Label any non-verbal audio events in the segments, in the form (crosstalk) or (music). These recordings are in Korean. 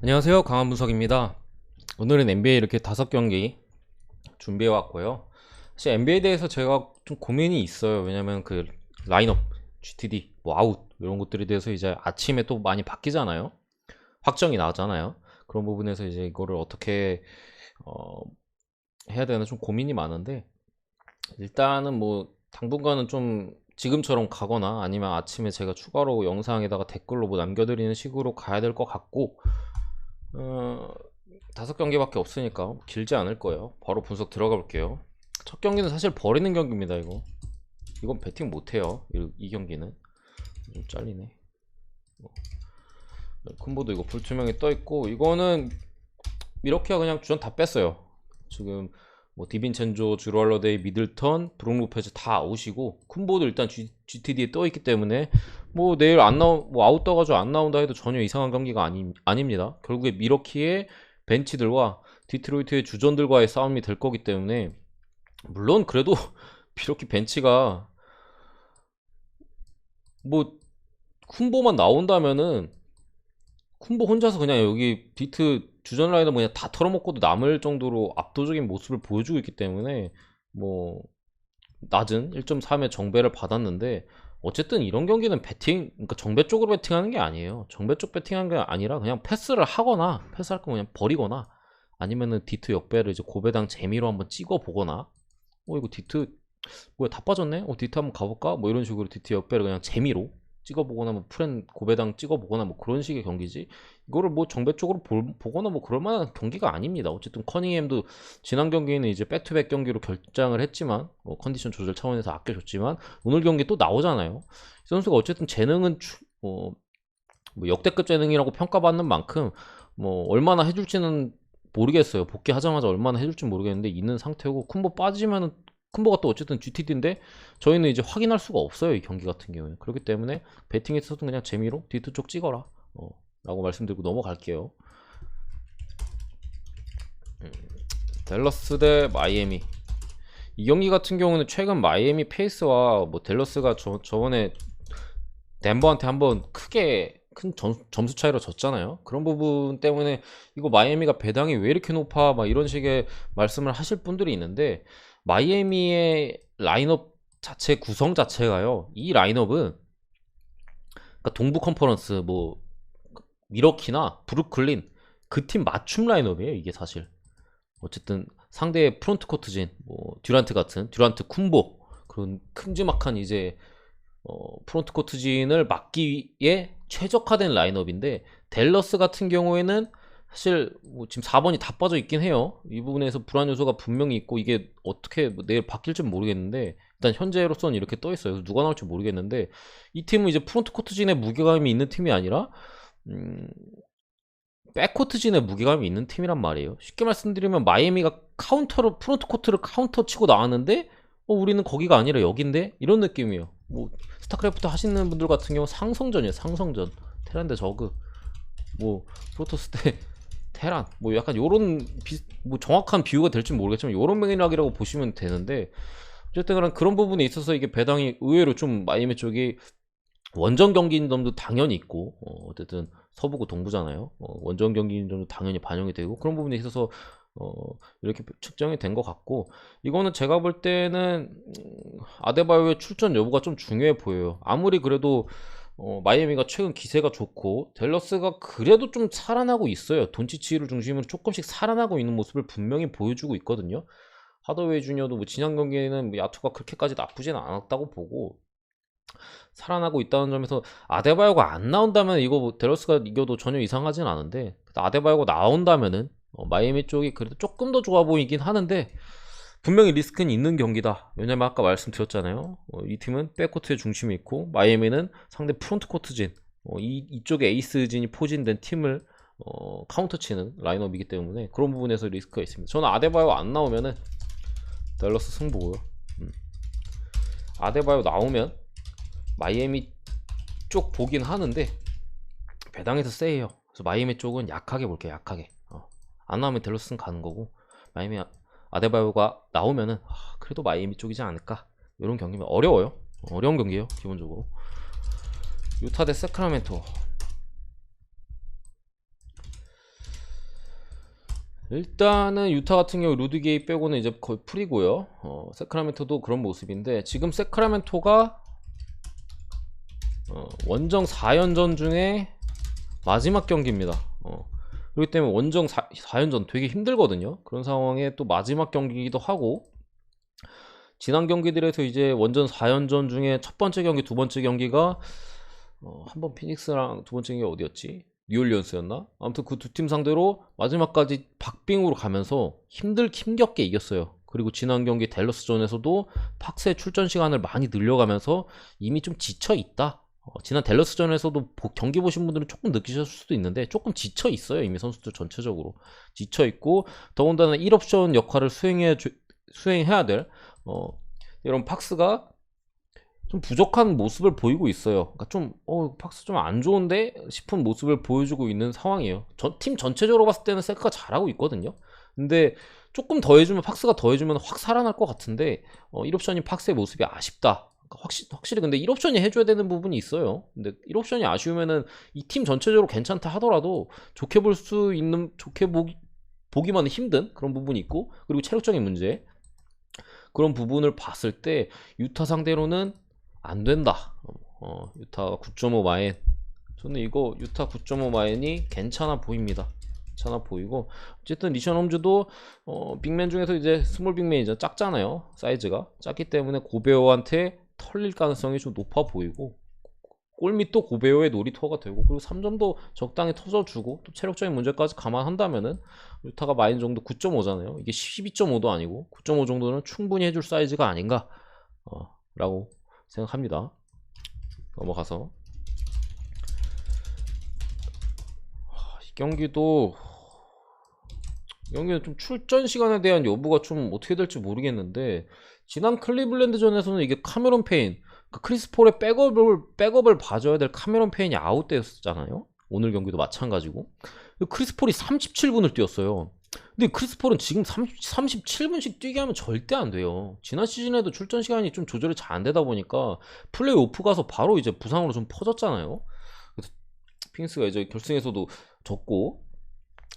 안녕하세요. 강한분석입니다. 오늘은 NBA 이렇게 다섯 경기 준비해 왔고요. 사실 NBA에 대해서 제가 좀 고민이 있어요. 왜냐면 그 라인업, GTD, 뭐 아웃 이런 것들에 대해서 이제 아침에 또 많이 바뀌잖아요. 확정이 나잖아요. 그런 부분에서 이제 이거를 어떻게 어, 해야 되나 좀 고민이 많은데 일단은 뭐 당분간은 좀 지금처럼 가거나 아니면 아침에 제가 추가로 영상에다가 댓글로 뭐 남겨드리는 식으로 가야 될 것 같고 어, 다섯 경기밖에 없으니까 길지 않을 거예요. 바로 분석 들어가 볼게요. 첫 경기는 사실 버리는 경기입니다. 이거 이건 배팅 못해요. 이, 이 경기는 좀 잘리네. 어. 콤보도 이거 불투명이 떠 있고 이거는 이렇게 그냥 주전 다 뺐어요. 지금 뭐 디빈첸조, 주럴러데이, 미들턴, 브룩 로페즈 다 아웃이고 쿤보도 일단 G, GTD에 떠 있기 때문에 뭐 내일 안 나오 뭐 아웃 떠가지고 안 나온다 해도 전혀 이상한 경기가 아니 아닙니다. 결국에 미러키의 벤치들과 디트로이트의 주전들과의 싸움이 될 거기 때문에 물론 그래도 (laughs) 미러키 벤치가 뭐 쿤보만 나온다면은 쿤보 혼자서 그냥 여기 디트 주전 라인을 그냥 다 털어먹고도 남을 정도로 압도적인 모습을 보여주고 있기 때문에 뭐 낮은 1.3의 정배를 받았는데 어쨌든 이런 경기는 배팅 그러니까 정배 쪽으로 배팅하는 게 아니에요. 정배 쪽 배팅하는 게 아니라 그냥 패스를 하거나 패스할 거 그냥 버리거나 아니면은 디트 역배를 이제 고배당 재미로 한번 찍어 보거나 어 이거 디트 뭐야 다 빠졌네? 어 디트 한번 가볼까? 뭐 이런 식으로 디트 역배를 그냥 재미로 찍어보거나 뭐 프렌 고배당 찍어보거나 뭐 그런 식의 경기지. 이거를 뭐 정배 쪽으로 볼, 보거나 뭐 그럴 만한 경기가 아닙니다. 어쨌든 커닝햄도 지난 경기는 이제 백투백 경기로 결장을 했지만 뭐 컨디션 조절 차원에서 아껴줬지만 오늘 경기 또 나오잖아요. 이 선수가 어쨌든 재능은 주, 뭐, 뭐 역대급 재능이라고 평가받는 만큼 뭐 얼마나 해줄지는 모르겠어요. 복귀하자마자 얼마나 해줄지 모르겠는데 있는 상태고 쿤보 빠지면은 쿤보가 또 어쨌든 GTD인데 저희는 이제 확인할 수가 없어요 이 경기 같은 경우에 그렇기 때문에 배팅에서도 그냥 재미로 디트 쪽 찍어라 어, 라고 말씀드리고 넘어갈게요 음, 댈러스 대 마이애미 이 경기 같은 경우는 최근 마이애미 페이스와 뭐 댈러스가 저, 저번에 덴버한테 한번 크게 큰 점, 점수 차이로 졌잖아요. 그런 부분 때문에 이거 마이애미가 배당이 왜 이렇게 높아? 막 이런 식의 말씀을 하실 분들이 있는데 마이애미의 라인업 자체 구성 자체가요. 이 라인업은 그러니까 동부 컨퍼런스 뭐 미러키나 브루클린 그 팀 맞춤 라인업이에요. 이게 사실 어쨌든 상대의 프론트 코트진 뭐 듀란트 같은 듀란트 쿤보 그런 큼지막한 이제 어, 프론트 코트진을 막기에 최적화된 라인업인데 델러스 같은 경우에는 사실 뭐 지금 4번이 다 빠져 있긴 해요. 이 부분에서 불안 요소가 분명히 있고 이게 어떻게 뭐 내일 바뀔지 모르겠는데 일단 현재로서는 이렇게 떠 있어요. 누가 나올지 모르겠는데 이 팀은 이제 프론트 코트진의 무게감이 있는 팀이 아니라 음, 백코트진의 무게감이 있는 팀이란 말이에요. 쉽게 말씀드리면 마이애미가 카운터로 프론트 코트를 카운터 치고 나왔는데 어, 우리는 거기가 아니라 여긴데 이런 느낌이에요. 뭐 스타크래프트 하시는 분들 같은 경우 상성전이에요. 상성전. 테란데 저그. 뭐 프로토스 때 테란. 뭐 약간 요런 비, 뭐 정확한 비유가 될지 모르겠지만 요런 맥락이라고 보시면 되는데 어쨌든 그런 그런 부분에 있어서 이게 배당이 의외로 좀 마이애미 쪽이 원정 경기인 점도 당연히 있고 어, 어쨌든 서부고 동부잖아요. 어, 원정 경기인 점도 당연히 반영이 되고 그런 부분에 있어서 어, 이렇게 측정이 된 것 같고 이거는 제가 볼 때는 음, 아데바요의 출전 여부가 좀 중요해 보여요. 아무리 그래도 어, 마이애미가 최근 기세가 좋고 델러스가 그래도 좀 살아나고 있어요. 돈치치를 중심으로 조금씩 살아나고 있는 모습을 분명히 보여주고 있거든요. 하더웨이 주니어도 뭐 지난 경기에는 뭐 야투가 그렇게까지 나쁘진 않았다고 보고 살아나고 있다는 점에서 아데바요가 안 나온다면 이거 뭐 델러스가 이겨도 전혀 이상하진 않은데 아데바요가 나온다면은 어, 마이애미 쪽이 그래도 조금 더 좋아 보이긴 하는데 분명히 리스크는 있는 경기다. 왜냐면 아까 말씀드렸잖아요. 어, 이 팀은 백코트의 중심이 있고 마이애미는 상대 프론트 코트진 어, 이, 이쪽에 에이스진이 포진된 팀을 어, 카운터 치는 라인업이기 때문에 그런 부분에서 리스크가 있습니다. 저는 아데바요 안 나오면은 댈러스 승보고요. 음. 아데바요 나오면 마이애미 쪽 보긴 하는데 배당에서 세요. 그래서 마이애미 쪽은 약하게 볼게요. 약하게. 어. 안 나오면 델러스는 가는 거고 마이애미 아데바요가 나오면은 아, 그래도 마이애미 쪽이지 않을까 이런 경기면 어려워요. 어려운 경기예요. 기본적으로. 유타 대 세크라멘토. 일단은 유타 같은 경우 루드게이 빼고는 이제 거의 풀이고요. 어, 세크라멘토도 그런 모습인데 지금 세크라멘토가 어, 원정 4연전 중에 마지막 경기입니다. 어, 그렇기 때문에 원정 4, 4연전 되게 힘들거든요. 그런 상황에 또 마지막 경기이기도 하고 지난 경기들에서 이제 원전 4연전 중에 첫 번째 경기, 두 번째 경기가 어, 한번 피닉스랑 두 번째 경기가 어디였지? 뉴올리언스였나? 아무튼 그 두 팀 상대로 마지막까지 박빙으로 가면서 힘들 힘겹게 이겼어요. 그리고 지난 경기 댈러스전에서도 팍스의 출전 시간을 많이 늘려가면서 이미 좀 지쳐 있다. 어, 지난 댈러스전에서도 보- 경기 보신 분들은 조금 느끼셨을 수도 있는데 조금 지쳐 있어요. 이미 선수들 전체적으로 지쳐 있고 더군다나 1옵션 역할을 수행해 주- 수행해야 될 어, 이런 팍스가 좀 부족한 모습을 보이고 있어요. 그러니까 좀, 어, 팍스 좀 안 좋은데? 싶은 모습을 보여주고 있는 상황이에요. 전, 팀 전체적으로 봤을 때는 세크가 잘하고 있거든요. 근데 조금 더 해주면, 팍스가 더 해주면 확 살아날 것 같은데, 어, 1옵션이 팍스의 모습이 아쉽다. 그러니까 확실, 확실히 근데 1옵션이 해줘야 되는 부분이 있어요. 근데 1옵션이 아쉬우면은 이 팀 전체적으로 괜찮다 하더라도 좋게 볼 수 있는, 좋게 보기, 보기만은 힘든 그런 부분이 있고, 그리고 체력적인 문제. 그런 부분을 봤을 때, 유타 상대로는 안 된다. 어, 유타가 9.5 마인. 저는 이거 유타 9.5 마인이 괜찮아 보입니다. 괜찮아 보이고 어쨌든 리션 홈즈도 어, 빅맨 중에서 이제 스몰 빅맨이죠. 작잖아요. 사이즈가 작기 때문에 고베오한테 털릴 가능성이 좀 높아 보이고 골밑 도 고베오의 놀이터가 되고 그리고 3점도 적당히 터져주고 또 체력적인 문제까지 감안한다면은 유타가 마인 정도 9.5잖아요. 이게 12.5도 아니고 9.5 정도는 충분히 해줄 사이즈가 아닌가 어, 라고 생각합니다. 넘어가서 하, 이 경기도 이 경기는 좀 출전 시간에 대한 여부가 좀 어떻게 될지 모르겠는데 지난 클리블랜드전에서는 이게 카메론 페인 그 크리스 폴의 백업을 백업을 봐줘야 될 카메론 페인이 아웃되었잖아요. 오늘 경기도 마찬가지고 크리스 폴이 37분을 뛰었어요. 근데 크리스 폴은 지금 30, 37분씩 뛰게 하면 절대 안 돼요. 지난 시즌에도 출전 시간이 좀 조절이 잘 안 되다 보니까 플레이 오프 가서 바로 이제 부상으로 좀 퍼졌잖아요. 그래서 핑스가 이제 결승에서도 졌고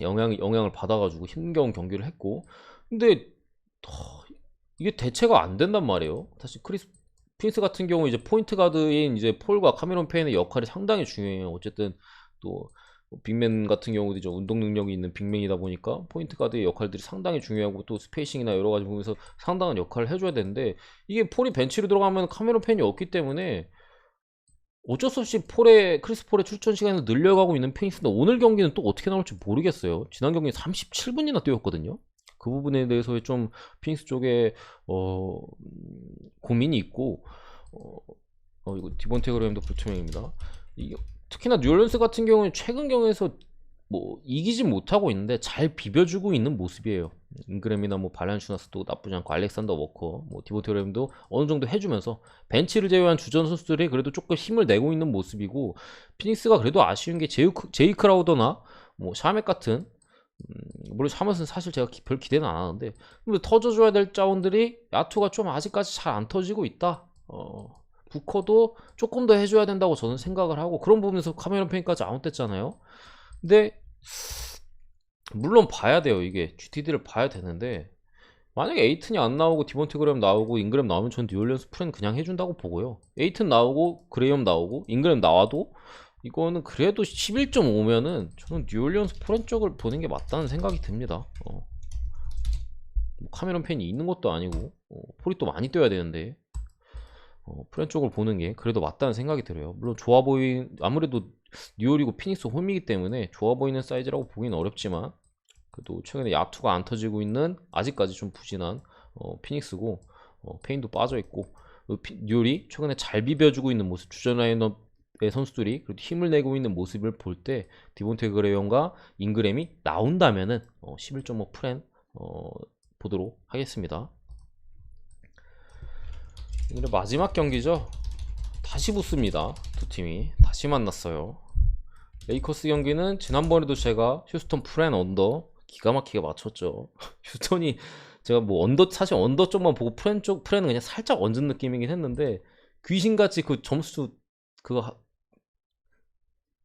영향 영향을 받아가지고 힘겨운 경기를 했고, 근데 하, 이게 대체가 안 된단 말이에요. 사실 크리스 핑스 같은 경우 이제 포인트 가드인 이제 폴과 카메론 페인의 역할이 상당히 중요해요. 어쨌든 또 빅맨 같은 경우도 이제 운동 능력이 있는 빅맨이다 보니까 포인트 가드의 역할들이 상당히 중요하고 또 스페이싱이나 여러 가지 부분에서 상당한 역할을 해줘야 되는데 이게 폴이 벤치로 들어가면 카메론 펜이 없기 때문에 어쩔 수 없이 폴의 크리스 폴의 출전 시간을 늘려가고 있는 페이스인데 오늘 경기는 또 어떻게 나올지 모르겠어요. 지난 경기 37분이나 뛰었거든요. 그 부분에 대해서의 좀 핑스 쪽에 어, 음, 고민이 있고 어, 어, 이거 디본테 그램도 불투명입니다. 이 특히나 뉴올리언스 같은 경우는 최근 경우에서 뭐 이기진 못하고 있는데 잘 비벼주고 있는 모습이에요. 인그램이나 뭐 발란슈나스도 나쁘지 않고 알렉산더 워커, 뭐 디보테오렘도 어느 정도 해주면서 벤치를 제외한 주전 선수들이 그래도 조금 힘을 내고 있는 모습이고 피닉스가 그래도 아쉬운 게 제이, 제이 크라우더나 뭐 샤멧 같은 음, 물론 샤멧은 사실 제가 기- 별 기대는 안 하는데 근데 터져줘야 될 자원들이 야투가 좀 아직까지 잘 안 터지고 있다. 어, 부커도 조금 더 해줘야 된다고 저는 생각을 하고 그런 부분에서 카메론 페인까지 아웃됐잖아요. 근데 물론 봐야 돼요 이게 GTD를 봐야 되는데 만약에 에이튼이 안 나오고 디본테 그램 나오고 잉그램 나오면 전 뉴올리언스 프렌 그냥 해준다고 보고요 에이튼 나오고 그레이엄 나오고 잉그램 나와도 이거는 그래도 11.5면은 저는 뉴올리언스 프렌 쪽을 보는 게 맞다는 생각이 듭니다 어. 뭐 카메론 팬이 있는 것도 아니고 어, 폴이 또 많이 뛰어야 되는데 어, 프렌 쪽을 보는 게 그래도 맞다는 생각이 들어요 물론 좋아 보인 아무래도 뉴올이고 피닉스 홈이기 때문에 좋아 보이는 사이즈라고 보기는 어렵지만 그래도 최근에 야투가 안 터지고 있는 아직까지 좀 부진한 어, 피닉스고 어, 페인도 빠져 있고 어, 피- 뉴올이 최근에 잘 비벼주고 있는 모습 주전 라인업의 선수들이 그래도 힘을 내고 있는 모습을 볼 때 디본테 그레이엄과 잉그램이 나온다면은 어, 11.5 프렌 어, 보도록 하겠습니다. 오늘 마지막 경기죠. 다시 붙습니다. 두 팀이 다시 만났어요. 레이커스 경기는 지난번에도 제가 휴스턴 프렌 언더 기가 막히게 맞췄죠. (laughs) 휴스턴이 제가 뭐 언더 사실 언더 쪽만 보고 프렌 쪽 프렌은 그냥 살짝 얹은 느낌이긴 했는데 귀신같이 그 점수 그거 하-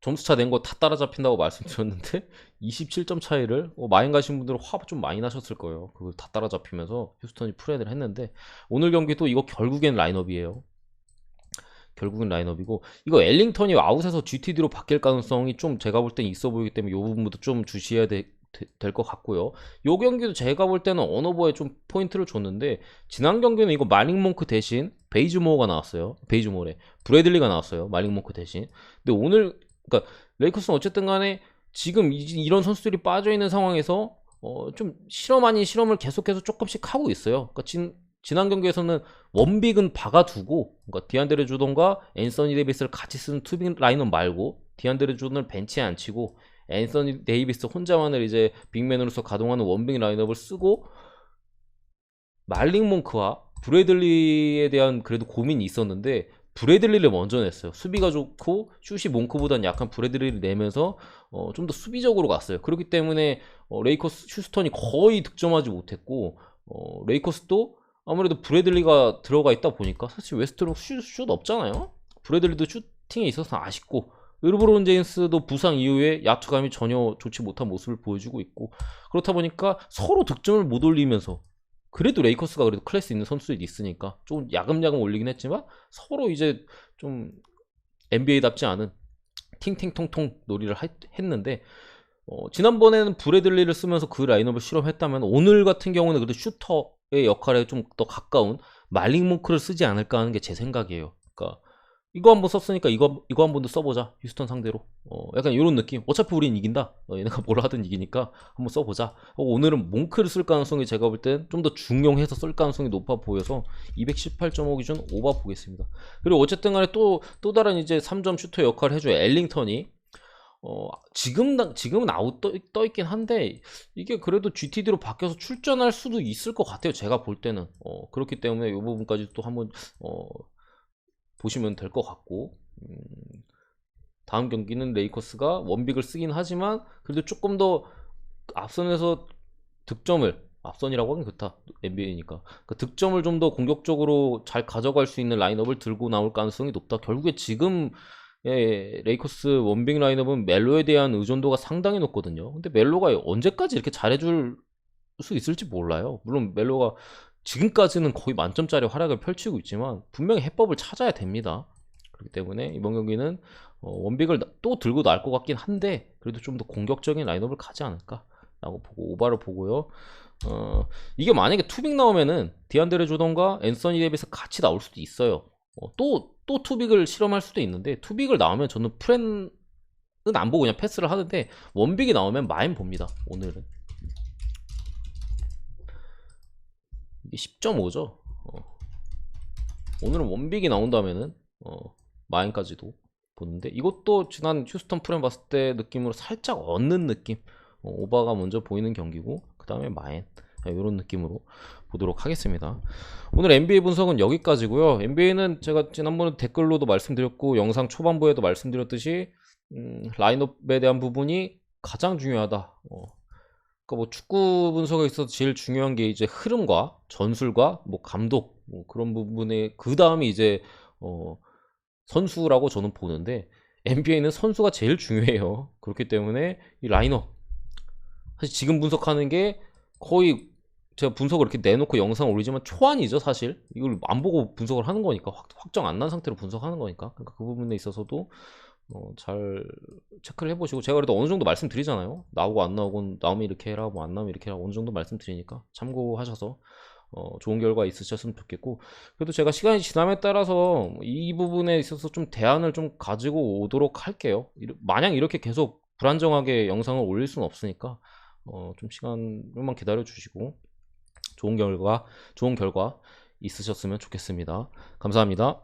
점수차 낸 거 다 따라잡힌다고 말씀드렸는데 (laughs) 27점 차이를 어, 마인 가신 분들은 화 좀 많이 나셨을 거예요. 그걸 다 따라잡히면서 휴스턴이 프레드를 했는데 오늘 경기도 이거 결국엔 라인업이에요. 결국은 라인업이고 이거 엘링턴이 아웃에서 GTD로 바뀔 가능성이 좀 제가 볼 땐 있어 보이기 때문에 이 부분도 좀 주시해야 될 것 같고요. 요 경기도 제가 볼 때는 언어버에 좀 포인트를 줬는데 지난 경기는 이거 마링 몽크 대신 베이즈모어가 나왔어요. 베이즈모어래 브래들리가 나왔어요. 마링 몽크 대신. 근데 오늘 그러니까 레이커스는 어쨌든 간에 지금 이- 이런 선수들이 빠져 있는 상황에서 어, 좀 실험 아닌 실험을 계속해서 조금씩 하고 있어요. 그러니까 진, 지난 경기에서는 원빅은 박아두고 그러니까 디안드레 주던과 앤서니 데이비스를 같이 쓰는 투빅 라인업 말고 디안드레 주던을 벤치에 안 치고 앤서니 데이비스 혼자만을 이제 빅맨으로서 가동하는 원빅 라인업을 쓰고 말링 몽크와 브래들리에 대한 그래도 고민이 있었는데 브래들리를 먼저 냈어요. 수비가 좋고 슛이 몽크보다는 약간 브래들리를 내면서 어, 좀 더 수비적으로 갔어요. 그렇기 때문에 어, 레이커스 휴스턴이 거의 득점하지 못했고 어, 레이커스도 아무래도 브래들리가 들어가 있다 보니까 사실 웨스트록 슛, 슛 없잖아요. 브래들리도 슈팅에 있어서 아쉽고 으르브론 제임스도 부상 이후에 야투감이 전혀 좋지 못한 모습을 보여주고 있고 그렇다 보니까 서로 득점을 못 올리면서 그래도 레이커스가 그래도 클래스 있는 선수들이 있으니까 좀 야금야금 올리긴 했지만 서로 이제 좀 NBA답지 않은 팅팅통통 놀이를 하- 했는데 어, 지난번에는 브래들리를 쓰면서 그 라인업을 실험했다면 오늘 같은 경우는 그래도 슈터의 역할에 좀 더 가까운 말링 몽크를 쓰지 않을까 하는 게 제 생각이에요. 그러니까 이거 한 번 썼으니까 이거 이거 한 번 더 써보자. 휴스턴 상대로. 어, 약간 이런 느낌. 어차피 우린 이긴다. 어, 얘네가 뭘 하든 이기니까 한번 써보자. 어, 오늘은 몽크를 쓸 가능성이 제가 볼 땐 좀 더 중용해서 쓸 가능성이 높아 보여서 218.5 기준 오바 보겠습니다. 그리고 어쨌든 간에 또또 다른 이제 3점 슈터 역할을 해줘 엘링턴이. 어, 지금 당- 지금은 아웃 떠, 떠 있긴 한데 이게 그래도 GTD로 바뀌어서 출전할 수도 있을 것 같아요. 제가 볼 때는. 어, 그렇기 때문에 이 부분까지 또 한번 어, 보시면 될 것 같고 음, 다음 경기는 레이커스가 원빅을 쓰긴 하지만 그래도 조금 더 앞선에서 득점을 앞선이라고 하긴 그렇다 NBA니까. 그 득점을 좀 더 공격적으로 잘 가져갈 수 있는 라인업을 들고 나올 가능성이 높다. 결국에 지금 의 레이커스 원빅 라인업은 멜로에 대한 의존도가 상당히 높거든요. 근데 멜로가 언제까지 이렇게 잘해줄 수 있을지 몰라요. 물론 멜로가 지금까지는 거의 만점짜리 활약을 펼치고 있지만 분명히 해법을 찾아야 됩니다. 그렇기 때문에 이번 경기는 어, 원빅을 나- 또 들고 나올 것 같긴 한데 그래도 좀 더 공격적인 라인업을 가지 않을까라고 보고 오바를 보고요. 어, 이게 만약에 투빅 나오면은 디안드레 조던과 앤서니 데이비스 같이 나올 수도 있어요. 어, 또, 또 투빅을 실험할 수도 있는데 투빅을 나오면 저는 프렌은 안 보고 그냥 패스를 하는데 원빅이 나오면 마인 봅니다. 오늘은. 이게 10.5죠. 오늘은 원빅이 나온다면은 어, 마인까지도 보는데 이것도 지난 휴스턴 프렘 봤을 때 느낌으로 살짝 얻는 느낌. 어, 오바가 먼저 보이는 경기고 그 다음에 마인 이런 느낌으로 보도록 하겠습니다. 오늘 NBA 분석은 여기까지고요. NBA는 제가 지난번에 댓글로도 말씀드렸고 영상 초반부에도 말씀드렸듯이 음, 라인업에 대한 부분이 가장 중요하다. 어, 그러니까 뭐 축구 분석에 있어서 제일 중요한 게 이제 흐름과 전술과 뭐 감독 뭐 그런 부분에 그 다음이 이제 어 선수라고 저는 보는데 NBA는 선수가 제일 중요해요. 그렇기 때문에 이 라인업. 사실 지금 분석하는 게 거의 제가 분석을 이렇게 내놓고 영상 올리지만 초안이죠 사실. 이걸 안 보고 분석을 하는 거니까 확, 확정 안 난 상태로 분석하는 거니까. 그러니까 그 부분에 있어서도 어, 잘 체크를 해보시고 제가 그래도 어느 정도 말씀드리잖아요. 나오고 안 나오고 나오면 이렇게 해라 뭐 안 나오면 이렇게 해라 어느 정도 말씀드리니까 참고하셔서 어, 좋은 결과 있으셨으면 좋겠고 그래도 제가 시간이 지남에 따라서 이 부분에 있어서 좀 대안을 좀 가지고 오도록 할게요. 마냥 이렇게 계속 불안정하게 영상을 올릴 수는 없으니까 어, 좀 시간만 기다려 주시고 좋은 결과 좋은 결과 있으셨으면 좋겠습니다. 감사합니다